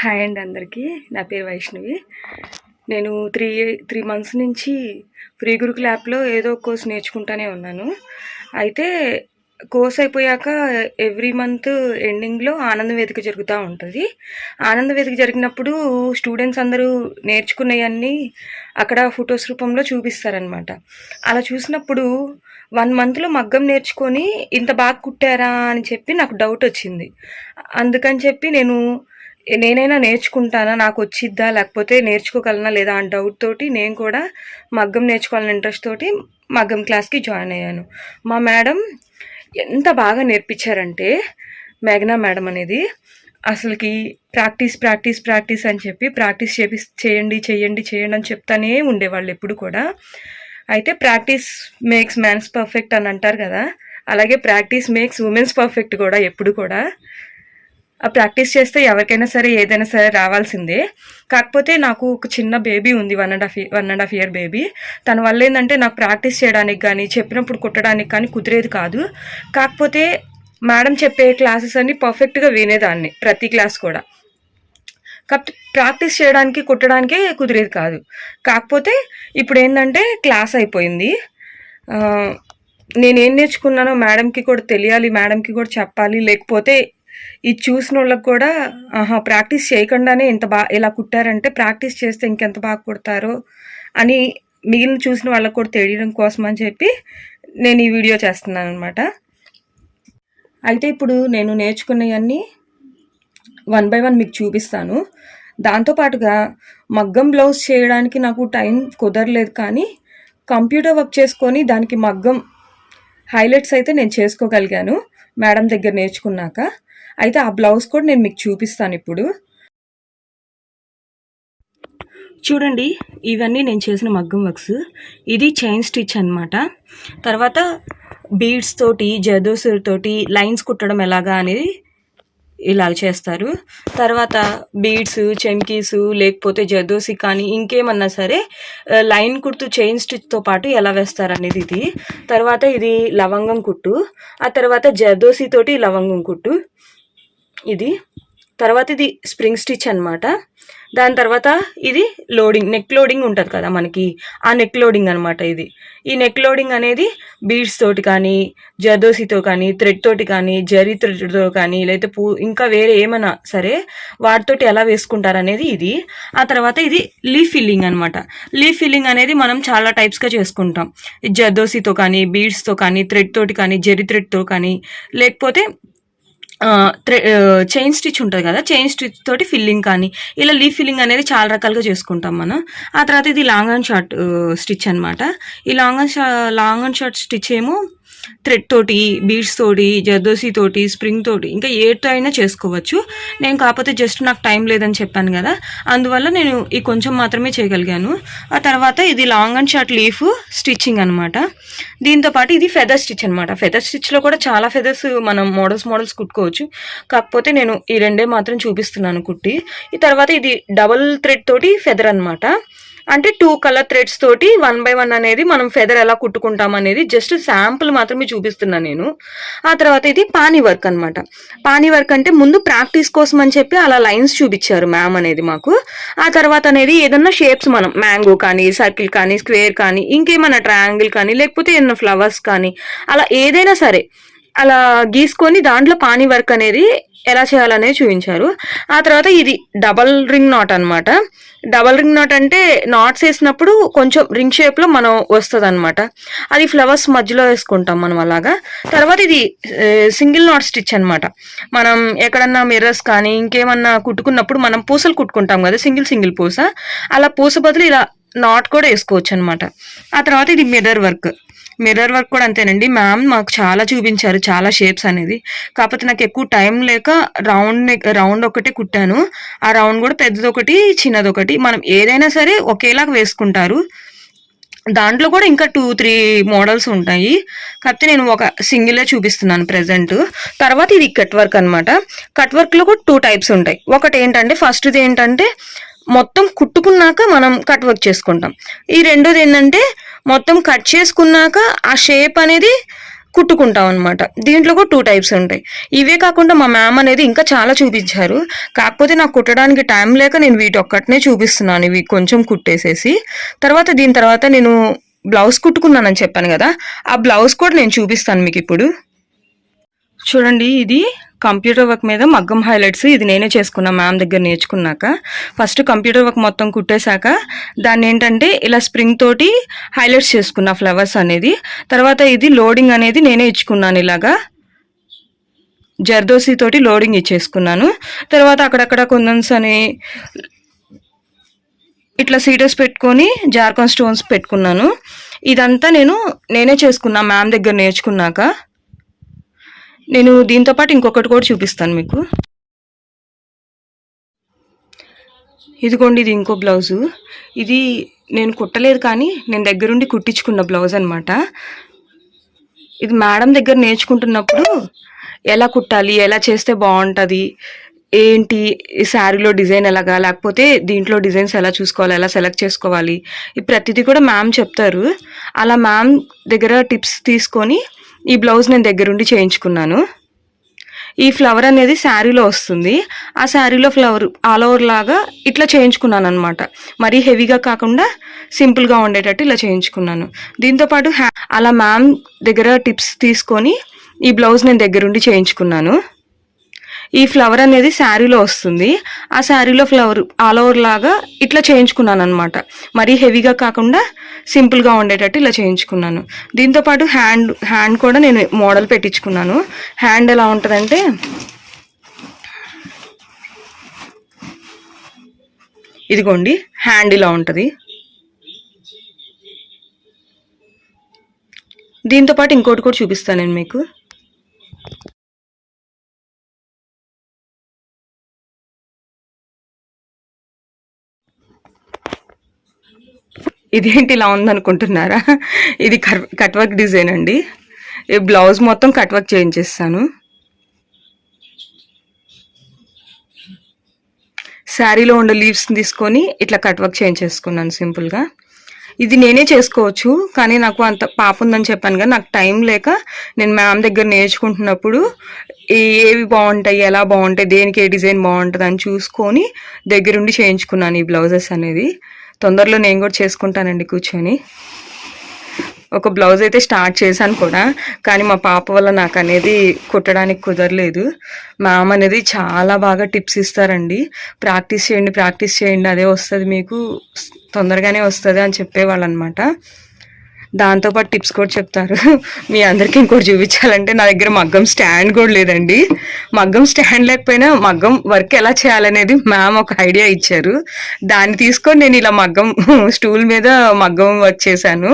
Hi అండి అందరికీ. నా పేరు వైష్ణవి. నేను త్రీ త్రీ మంత్స్ నుంచి ఫ్రీ గురుకుల యాప్లో ఏదో ఒక కోర్స్ నేర్చుకుంటానే ఉన్నాను. అయితే కోర్స్ అయిపోయాక ఎవ్రీ మంత్ ఎండింగ్లో ఆనంద వేదిక జరుగుతూ ఉంటుంది. ఆనంద వేదిక జరిగినప్పుడు స్టూడెంట్స్ అందరూ నేర్చుకునేవన్నీ అక్కడ ఫొటోస్ రూపంలో చూపిస్తారనమాట అలా చూసినప్పుడు వన్ మంత్లో మగ్గం నేర్చుకొని ఇంత బాగా కుట్టారా అని చెప్పి నాకు డౌట్ వచ్చింది. అందుకని చెప్పి నేను నేనైనా నేర్చుకుంటానా? నాకు వచ్చిద్దా లేకపోతే నేర్చుకోగలనా లేదా అని డౌట్ తోటి నేను కూడా మగ్గం నేర్చుకోవాలని ఇంట్రెస్ట్ తోటి మగ్గం క్లాస్కి జాయిన్ అయ్యాను. మా మేడం ఎంత బాగా నేర్పించారంటే మేఘనా మేడం అనేది అసలుకి ప్రాక్టీస్ ప్రాక్టీస్ ప్రాక్టీస్ అని చెప్పి ప్రాక్టీస్ చేపి చేయండి చేయండి చేయండి అని చెప్తానే ఉండేవాళ్ళు ఎప్పుడు కూడా. అయితే ప్రాక్టీస్ మేక్స్ మ్యాన్స్ పర్ఫెక్ట్ అని అంటారు కదా అలాగే ప్రాక్టీస్ మేక్స్ ఉమెన్స్ పర్ఫెక్ట్ కూడా ఎప్పుడు కూడా. ప్రాక్టీస్ చేస్తే ఎవరికైనా సరే ఏదైనా సరే రావాల్సిందే. కాకపోతే నాకు ఒక చిన్న బేబీ ఉంది one and half one and half year baby. తన వల్ల ఏంటంటే నాకు ప్రాక్టీస్ చేయడానికి కానీ చెప్పినప్పుడు కుట్టడానికి కానీ కుదిరేది కాదు. కాకపోతే మేడం చెప్పే క్లాసెస్ అన్ని పర్ఫెక్ట్గా వినేదాన్ని ప్రతి క్లాస్ కూడా. కాకపోతే ప్రాక్టీస్ చేయడానికి కుట్టడానికే కుదిరేది కాదు. కాకపోతే ఇప్పుడు ఏంటంటే క్లాస్ అయిపోయింది. నేనేం నేర్చుకున్నానో మేడంకి కూడా తెలియాలి మేడంకి కూడా చెప్పాలి. లేకపోతే ఇది చూసిన వాళ్ళకి కూడా ఆహా ప్రాక్టీస్ చేయకుండానే ఇంత బాగా ఇలా కుట్టారంటే ప్రాక్టీస్ చేస్తే ఇంకెంత బాగా కుడతారో అని మిగిలిన చూసిన వాళ్ళకి కూడా తెలియడం కోసం అని చెప్పి నేను ఈ వీడియో చేస్తున్నాను అనమాట అయితే ఇప్పుడు నేను నేర్చుకున్నవన్నీ వన్ బై వన్ మీకు చూపిస్తాను. దాంతోపాటుగా మగ్గం బ్లౌజ్ చేయడానికి నాకు టైం కుదరలేదు కానీ కంప్యూటర్ వర్క్ చేసుకొని దానికి మగ్గం హైలైట్స్ అయితే నేను చేసుకోగలిగాను మేడం దగ్గర నేర్చుకున్నాక. అయితే ఆ బ్లౌజ్ కూడా నేను మీకు చూపిస్తాను ఇప్పుడు. చూడండి ఇవన్నీ నేను చేసిన మగ్గం వర్క్స్. ఇది చైన్ స్టిచ్ అన్నమాట. తర్వాత బీడ్స్ తోటి జదోసర్ తోటి లైన్స్ కుట్టడం ఎలాగా అనేది ఇలా చేస్తారు. తర్వాత బీడ్స్ చెమ్కీస్ లేకపోతే జదోసి కానీ ఇంకేమన్నా సరే లైన్ కుట్టు చైన్ స్టిచ్తో పాటు ఎలా వేస్తారు అనేది ఇది. తర్వాత ఇది లవంగం కుట్టు. ఆ తర్వాత జదోసి తోటి లవంగం కుట్టు. ఇది. తర్వాత ఇది స్ప్రింగ్ స్టిచ్ అనమాట దాని తర్వాత ఇది లోడింగ్ నెక్ లోడింగ్ ఉంటుంది కదా మనకి. ఆ నెక్ లోడింగ్ అనమాట ఇది. ఈ నెక్ లోడింగ్ అనేది బీడ్స్ తోటి కానీ జర్దోసితో కానీ థ్రెడ్ తోటి కానీ జరీ థ్రెడ్తో కానీ లేకపోతే పూ ఇంకా వేరే ఏమైనా సరే వాటితోటి ఎలా వేసుకుంటారు అనేది ఇది. ఆ తర్వాత ఇది లీఫ్ ఫిల్లింగ్ అనమాట లీఫ్ ఫిల్లింగ్ అనేది మనం చాలా టైప్స్గా చేసుకుంటాం. జర్దోసితో కానీ బీడ్స్తో కానీ థ్రెడ్ తోటి కానీ జరీ థ్రెడ్తో కానీ లేకపోతే చైన్ స్టిచ్ ఉంటుంది కదా చైన్ స్టిచ్ తోటి ఫిల్లింగ్ కానీ ఇలా లీఫ్ ఫిల్లింగ్ అనేది చాలా రకాలుగా చేసుకుంటాం మనం. ఆ తర్వాత ఇది లాంగ్ అండ్ షార్ట్ స్టిచ్ అన్నమాట. ఈ long and long and short stitch ఏమో థ్రెడ్ తోటి బీడ్స్ తోటి జర్దోసి తోటి స్ప్రింగ్ తోటి ఇంకా ఏతో అయినా చేసుకోవచ్చు. నేను కాకపోతే జస్ట్ నాకు టైం లేదని చెప్పాను కదా. అందువల్ల నేను ఈ కొంచెం మాత్రమే చేయగలిగాను. ఆ తర్వాత ఇది long and short leaf stitching అనమాట దీంతో పాటు ఇది ఫెదర్ స్టిచ్ అనమాట ఫెదర్ స్టిచ్లో కూడా చాలా ఫెదర్స్ మనం మోడల్స్ మోడల్స్ కుట్టుకోవచ్చు. కాకపోతే నేను ఈ రెండే మాత్రం చూపిస్తున్నాను కుట్టి. ఈ తర్వాత ఇది డబల్ థ్రెడ్ తోటి ఫెదర్ అనమాట అంటే టూ కలర్ థ్రెడ్స్ తోటి వన్ బై వన్ అనేది మనం ఫెదర్ ఎలా కుట్టుకుంటాం అనేది జస్ట్ శాంపుల్ మాత్రమే చూపిస్తున్నాను నేను. ఆ తర్వాత ఇది పానీ వర్క్ అన్నమాట. పానీ వర్క్ అంటే ముందు ప్రాక్టీస్ కోసం అని చెప్పి అలా లైన్స్ చూపించారు మ్యామ్ అనేది మాకు. ఆ తర్వాత అనేది ఏదన్నా షేప్స్ మనం మ్యాంగో కానీ సర్కిల్ కానీ స్క్వేర్ కానీ ఇంకేమైనా ట్రయాంగిల్ కానీ లేకపోతే ఏదైనా ఫ్లవర్స్ కానీ అలా ఏదైనా సరే అలా గీసుకొని దాంట్లో పానీ వర్క్ అనేది ఎలా చేయాలనేది చూపించారు. ఆ తర్వాత ఇది డబల్ రింగ్ నాట్ అనమాట డబల్ రింగ్ నాట్ అంటే నాట్స్ వేసినప్పుడు కొంచెం రింగ్ షేప్లో మనం వస్తుంది అనమాట అది ఫ్లవర్స్ మధ్యలో వేసుకుంటాం మనం అలాగా. తర్వాత ఇది సింగిల్ నాట్ స్టిచ్ అనమాట మనం ఎక్కడన్నా మిర్రర్స్ కానీ ఇంకేమన్నా కుట్టుకున్నప్పుడు మనం పూసలు కుట్టుకుంటాం కదా సింగిల్ సింగిల్ పూస. అలా పూస బదులు ఇలా నాట్ కూడా వేసుకోవచ్చు అనమాట ఆ తర్వాత ఇది మిర్రర్ వర్క్. మిర్రర్ వర్క్ కూడా అంతేనండి. మ్యామ్ మాకు చాలా చూపించారు చాలా షేప్స్ అనేది. కాకపోతే నాకు ఎక్కువ టైం లేక రౌండ్ రౌండ్ ఒకటే కుట్టాను. ఆ రౌండ్ కూడా పెద్దది ఒకటి చిన్నది ఒకటి మనం ఏదైనా సరే ఒకేలాగా వేసుకుంటారు. దాంట్లో కూడా ఇంకా టూ త్రీ మోడల్స్ ఉంటాయి. కాకపోతే నేను ఒక సింగిలే చూపిస్తున్నాను ప్రెసెంట్ తర్వాత ఇది కట్ వర్క్ అనమాట కట్ వర్క్లో కూడా టూ టైప్స్ ఉంటాయి. ఒకటి ఏంటంటే ఫస్ట్ది ఏంటంటే మొత్తం కుట్టుకున్నాక మనం కట్ వర్క్ చేసుకుంటాం. ఈ రెండోది ఏంటంటే మొత్తం కట్ చేసుకున్నాక ఆ షేప్ అనేది కుట్టుకుంటాం అనమాట దీంట్లో కూడా టూ టైప్స్ ఉంటాయి. ఇవే కాకుండా మా మ్యామ్ అనేది ఇంకా చాలా చూపించారు. కాకపోతే నాకు కుట్టడానికి టైం లేక నేను వీటి ఒక్కటినే చూపిస్తున్నాను ఇవి కొంచెం కుట్టేసేసి. తర్వాత దీని తర్వాత నేను బ్లౌజ్ కుట్టుకున్నానని చెప్పాను కదా ఆ బ్లౌజ్ కూడా నేను చూపిస్తాను మీకు ఇప్పుడు. చూడండి ఇది కంప్యూటర్ వర్క్ మీద మగ్గం హైలైట్స్ ఇది నేనే చేసుకున్నా మ్యామ్ దగ్గర నేర్చుకున్నాక. ఫస్ట్ కంప్యూటర్ వర్క్ మొత్తం కుట్టేశాక దాన్ని ఏంటంటే ఇలా స్ప్రింగ్ తోటి హైలైట్స్ చేసుకున్నా ఫ్లవర్స్ అనేది. తర్వాత ఇది లోడింగ్ అనేది నేనే ఇచ్చుకున్నాను ఇలాగా. జర్దోసి తోటి లోడింగ్ ఇచ్చేసుకున్నాను. తర్వాత అక్కడక్కడ కొందన్స్ అని ఇట్లా సీటర్స్ పెట్టుకొని జార్కాన్ స్టోన్స్ పెట్టుకున్నాను. ఇదంతా నేను నేనే చేసుకున్నా మ్యామ్ దగ్గర నేర్చుకున్నాక. నేను దీంతో పాటు ఇంకొకటి కూడా చూపిస్తాను మీకు. ఇదిగోండి ఇది ఇంకో బ్లౌజు. ఇది నేను కుట్టలేదు కానీ నేను దగ్గరుండి కుట్టించుకున్న బ్లౌజ్ అనమాట ఇది మేడం దగ్గర నేర్చుకుంటున్నప్పుడు ఎలా కుట్టాలి ఎలా చేస్తే బాగుంటుంది ఏంటి ఈ శారీలో డిజైన్ ఎలాగా లేకపోతే దీంట్లో డిజైన్స్ ఎలా చూసుకోవాలి ఎలా సెలెక్ట్ చేసుకోవాలి ఈ ప్రతిదీ కూడా మ్యామ్ చెప్తారు. అలా మ్యామ్ దగ్గర టిప్స్ తీసుకొని ఈ బ్లౌజ్ నేను దగ్గరుండి చేయించుకున్నాను. ఈ ఫ్లవర్ అనేది శారీలో వస్తుంది. ఆ శారీలో ఫ్లవర్ ఆల్ ఓవర్ లాగా ఇట్లా చేయించుకున్నాను అనమాట మరీ హెవీగా కాకుండా సింపుల్గా ఉండేటట్టు ఇలా చేయించుకున్నాను. దీంతోపాటు హ్యా అలా మ్యామ్ దగ్గర టిప్స్ తీసుకొని ఈ బ్లౌజ్ నేను దగ్గరుండి చేయించుకున్నాను. ఈ ఫ్లవర్ అనేది శారీలో వస్తుంది. ఆ శారీలో ఫ్లవర్ ఆల్ ఓవర్ లాగా ఇట్లా చేయించుకున్నాను అనమాట మరీ హెవీగా కాకుండా సింపుల్గా ఉండేటట్టు ఇలా చేయించుకున్నాను. దీంతో పాటు హ్యాండ్ హ్యాండ్ కూడా నేను మోడల్ పెట్టించుకున్నాను. హ్యాండ్ ఎలా ఉంటుందంటే ఇదిగోండి హ్యాండ్ ఇలా ఉంటుంది. దీంతో పాటు ఇంకోటి కూడా చూపిస్తాను నేను మీకు. ఇదేంటి ఇలా ఉందనుకుంటున్నారా? ఇది కట్ వర్క్ డిజైన్ అండి. ఈ బ్లౌజ్ మొత్తం కట్ వర్క్ చేయించేస్తాను శారీలో ఉండే లీవ్స్ తీసుకొని ఇట్లా కట్ వర్క్ చేయించేసుకున్నాను సింపుల్గా. ఇది నేనే చేసుకోవచ్చు కానీ నాకు అంత పాప ఉందని చెప్పాను కదా నాకు టైం లేక నేను మ్యామ్ దగ్గర నేర్చుకుంటున్నప్పుడు ఏవి బాగుంటాయి ఎలా బాగుంటాయి దేనికి ఏ డిజైన్ బాగుంటుంది అని చూసుకొని దగ్గరుండి చేయించుకున్నాను ఈ బ్లౌజెస్ అనేది. తొందరలో నేను కూడా చేసుకుంటానండి కూర్చొని. ఒక బ్లౌజ్ అయితే స్టార్ట్ చేశాను కూడా కానీ మా పాప వల్ల నాకు అనేది కుట్టడానికి కుదరలేదు. మ్యామ్ అనేది చాలా బాగా టిప్స్ ఇస్తారండి. ప్రాక్టీస్ చేయండి ప్రాక్టీస్ చేయండి అదే వస్తుంది మీకు తొందరగానే వస్తుంది అని చెప్పేవాళ్ళు అనమాట దాంతోపాటు టిప్స్ కూడా చెప్తారు. మీ అందరికీ ఇంకోటి చూపించాలంటే నా దగ్గర మగ్గం స్టాండ్ కూడా లేదండి. మగ్గం స్టాండ్ లేకపోయినా మగ్గం వర్క్ ఎలా చేయాలనేది మ్యామ్ ఒక ఐడియా ఇచ్చారు. దాన్ని తీసుకొని నేను ఇలా మగ్గం స్టూల్ మీద మగ్గం వర్క్ చేశాను.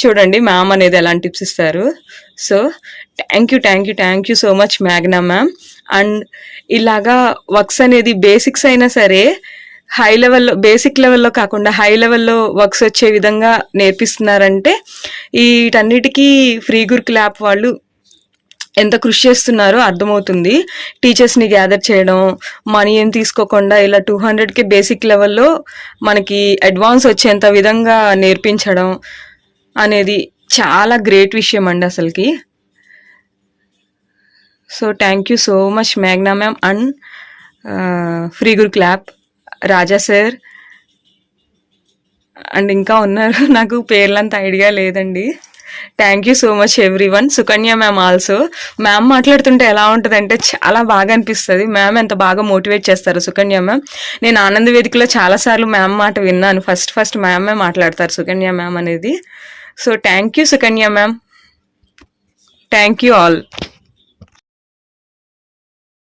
చూడండి మ్యామ్ అనేది ఎలాంటి టిప్స్ ఇస్తారు. So thank you thank you thank you so much Magna ma'am. And ఇలాగా వర్క్స్ అనేది బేసిక్స్ అయినా సరే హై లెవెల్లో బేసిక్ లెవెల్లో కాకుండా హై లెవెల్లో వర్క్స్ వచ్చే విధంగా నేర్పిస్తున్నారంటే వీటన్నిటికీ ఫ్రీ గురుకుల యాప్ వాళ్ళు ఎంత కృషి చేస్తున్నారో అర్థమవుతుంది. టీచర్స్ని గ్యాదర్ చేయడం మనీ ఏం తీసుకోకుండా ఇలా టూ హండ్రెడ్కి బేసిక్ లెవెల్లో మనకి అడ్వాన్స్ వచ్చేంత విధంగా నేర్పించడం అనేది చాలా గ్రేట్ విషయం అండి అసలుకి. So thank you so much Magna ma'am and free Guru clap Raja sir. And ఇంకా ఉన్నారు. నాకు పేర్లంత ఐడియా లేదండి. Thank you so much everyone Sukanya ma'am also ma'am మాట్లాడుతుంటే ఎలా ఉంటుందంటే చాలా బాగా అనిపిస్తుంది. మ్యామ్ ఎంత బాగా మోటివేట్ చేస్తారు సుకన్య మ్యామ్ నేను ఆనంద వేదికలో చాలాసార్లు మ్యామ్ మాట విన్నాను. ఫస్ట్ ఫస్ట్ మ్యామే మాట్లాడతారు సుకన్య మ్యామ్ అనేది. So thank you Sukanya ma'am thank you all